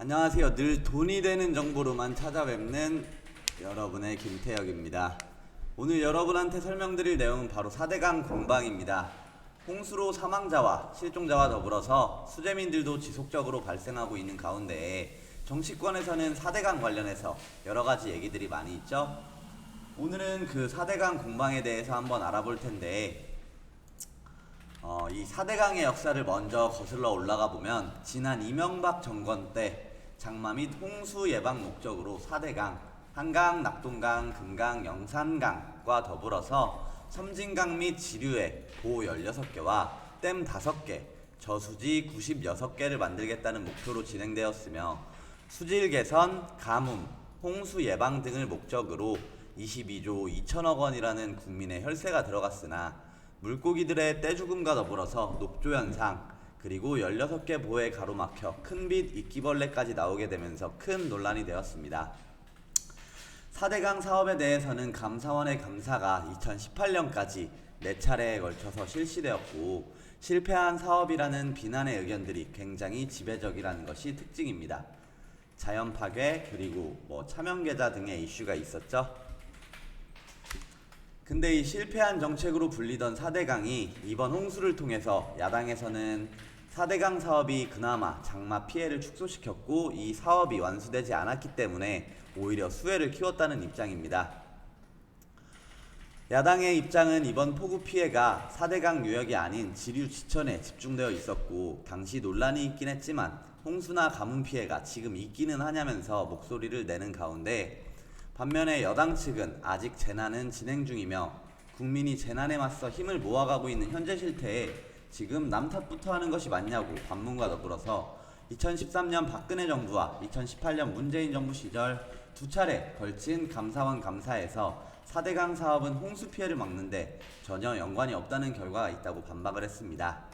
안녕하세요. 늘 돈이 되는 정보로만 찾아뵙는 여러분의 김태혁입니다. 오늘 여러분한테 설명드릴 내용은 바로 4대강 공방입니다. 홍수로 사망자와 실종자와 더불어서 수재민들도 지속적으로 발생하고 있는 가운데 정치권에서는 4대강 관련해서 여러 가지 얘기들이 많이 있죠. 오늘은 그 4대강 공방에 대해서 한번 알아볼 텐데 어, 이 4대강의 역사를 먼저 거슬러 올라가 보면 지난 이명박 정권 때 장마 및 홍수 예방 목적으로 4대강 한강, 낙동강, 금강, 영산강과 더불어서 섬진강 및 지류에 보 16개와 댐 5개, 저수지 96개를 만들겠다는 목표로 진행되었으며 수질 개선, 가뭄, 홍수 예방 등을 목적으로 22조 2천억 원이라는 국민의 혈세가 들어갔으나 물고기들의 떼죽음과 더불어서 녹조 현상 그리고 16개 보에 가로막혀 큰 빛 이끼벌레까지 나오게 되면서 큰 논란이 되었습니다. 4대강 사업에 대해서는 감사원의 감사가 2018년까지 4차례에 걸쳐서 실시되었고 실패한 사업이라는 비난의 의견들이 굉장히 지배적이라는 것이 특징입니다. 자연 파괴 그리고 뭐 차명 계좌 등의 이슈가 있었죠. 근데 이 실패한 정책으로 불리던 4대강이 이번 홍수를 통해서 야당에서는 4대강 사업이 그나마 장마 피해를 축소시켰고 이 사업이 완수되지 않았기 때문에 오히려 수해를 키웠다는 입장입니다. 야당의 입장은 이번 폭우 피해가 4대강 유역이 아닌 지류 지천에 집중되어 있었고 당시 논란이 있긴 했지만 홍수나 가뭄 피해가 지금 있기는 하냐면서 목소리를 내는 가운데 반면에 여당 측은 아직 재난은 진행 중이며 국민이 재난에 맞서 힘을 모아가고 있는 현재 실태에 지금 남 탓부터 하는 것이 맞냐고 반문과 더불어서 2013년 박근혜 정부와 2018년 문재인 정부 시절 두 차례 걸친 감사원 감사에서 4대강 사업은 홍수 피해를 막는데 전혀 연관이 없다는 결과가 있다고 반박을 했습니다.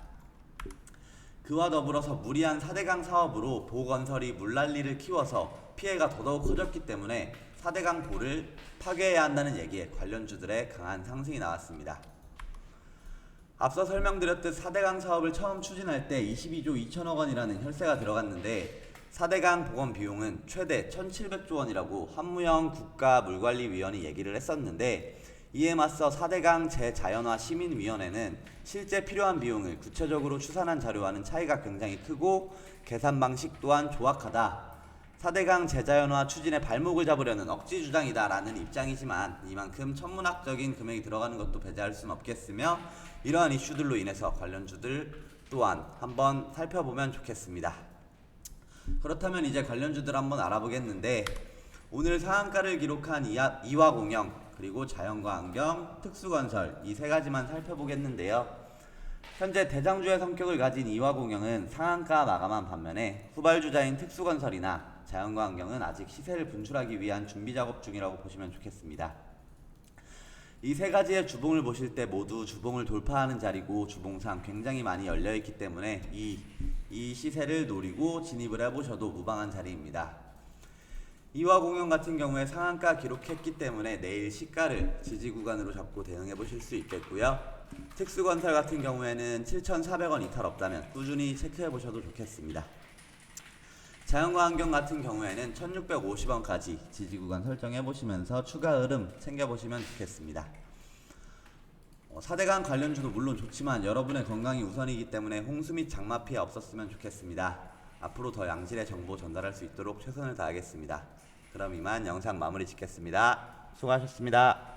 그와 더불어서 무리한 4대강 사업으로 보건설이 물난리를 키워서 피해가 더더욱 커졌기 때문에 4대강 보를 파괴해야 한다는 얘기에 관련주들의 강한 상승이 나왔습니다. 앞서 설명드렸듯 4대강 사업을 처음 추진할 때 22조 2천억 원이라는 혈세가 들어갔는데 4대강 복원 비용은 최대 1,700조 원이라고 한무영 국가물관리위원이 얘기를 했었는데 이에 맞서 4대강 재자연화 시민위원회는 실제 필요한 비용을 구체적으로 추산한 자료와는 차이가 굉장히 크고 계산 방식 또한 조악하다. 4대강 재자연화 추진에 발목을 잡으려는 억지 주장이다라는 입장이지만 이만큼 천문학적인 금액이 들어가는 것도 배제할 수는 없겠으며 이러한 이슈들로 인해서 관련주들 또한 한번 살펴보면 좋겠습니다. 그렇다면 이제 관련주들 한번 알아보겠는데 오늘 상한가를 기록한 이하, 이화공영 그리고 자연과 환경, 특수건설 이 세 가지만 살펴보겠는데요. 현재 대장주의 성격을 가진 이화공영은 상한가 마감한 반면에 후발주자인 특수건설이나 자연과 환경은 아직 시세를 분출하기 위한 준비 작업 중이라고 보시면 좋겠습니다. 이 세 가지의 주봉을 보실 때 모두 주봉을 돌파하는 자리고 주봉상 굉장히 많이 열려 있기 때문에 이, 이 시세를 노리고 진입을 해보셔도 무방한 자리입니다. 이화공영 같은 경우에 상한가 기록했기 때문에 내일 시가를 지지 구간으로 잡고 대응해 보실 수 있겠고요. 특수건설 같은 경우에는 7,400원 이탈 없다면 꾸준히 체크해 보셔도 좋겠습니다. 자연과 환경 같은 경우에는 1650원까지 지지 구간 설정해 보시면서 추가 흐름 챙겨 보시면 좋겠습니다. 어, 4대강 관련주도 물론 좋지만 여러분의 건강이 우선이기 때문에 홍수 및 장마 피해 없었으면 좋겠습니다. 앞으로 더 양질의 정보 전달할 수 있도록 최선을 다하겠습니다. 그럼 이만 영상 마무리 짓겠습니다. 수고하셨습니다.